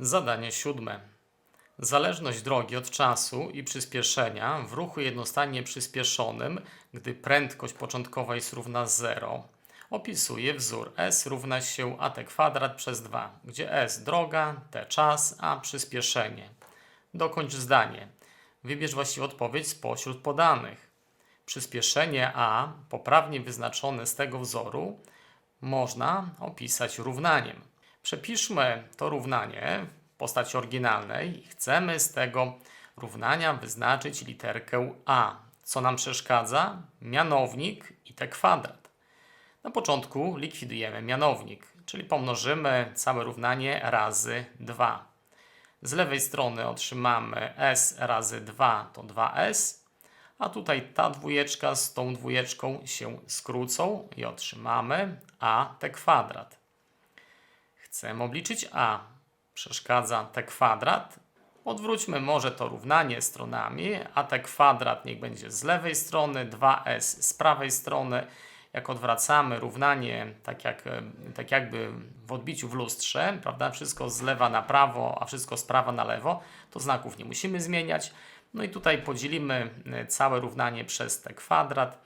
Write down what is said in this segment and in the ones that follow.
Zadanie siódme. Zależność drogi od czasu i przyspieszenia w ruchu jednostronnie przyspieszonym, gdy prędkość początkowa jest równa 0, opisuje wzór s równa się at kwadrat przez 2, gdzie s droga, t czas, a przyspieszenie. Dokończ zdanie. Wybierz właściwą odpowiedź spośród podanych. Przyspieszenie a, poprawnie wyznaczone z tego wzoru, można opisać równaniem. Przepiszmy to równanie w postaci oryginalnej i chcemy z tego równania wyznaczyć literkę a. Co nam przeszkadza? Mianownik i t kwadrat. Na początku likwidujemy mianownik, czyli pomnożymy całe równanie razy 2. Z lewej strony otrzymamy s razy 2 to 2s, a tutaj ta dwójeczka z tą dwójeczką się skrócą i otrzymamy a t kwadrat. Chcemy obliczyć a. Przeszkadza t kwadrat. Odwróćmy może to równanie stronami. a t kwadrat niech będzie z lewej strony, 2s z prawej strony. Jak odwracamy równanie tak, jak, tak jakby w odbiciu w lustrze, prawda? Wszystko z lewa na prawo, a wszystko z prawa na lewo, to znaków nie musimy zmieniać. No i tutaj podzielimy e, całe równanie przez t kwadrat.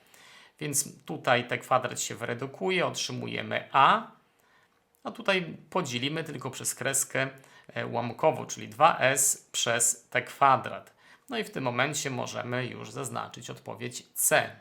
Więc tutaj t kwadrat się wyredukuje, otrzymujemy a. A tutaj podzielimy tylko przez kreskę e, ułamkową, czyli 2s przez t kwadrat. No i w tym momencie możemy już zaznaczyć odpowiedź C.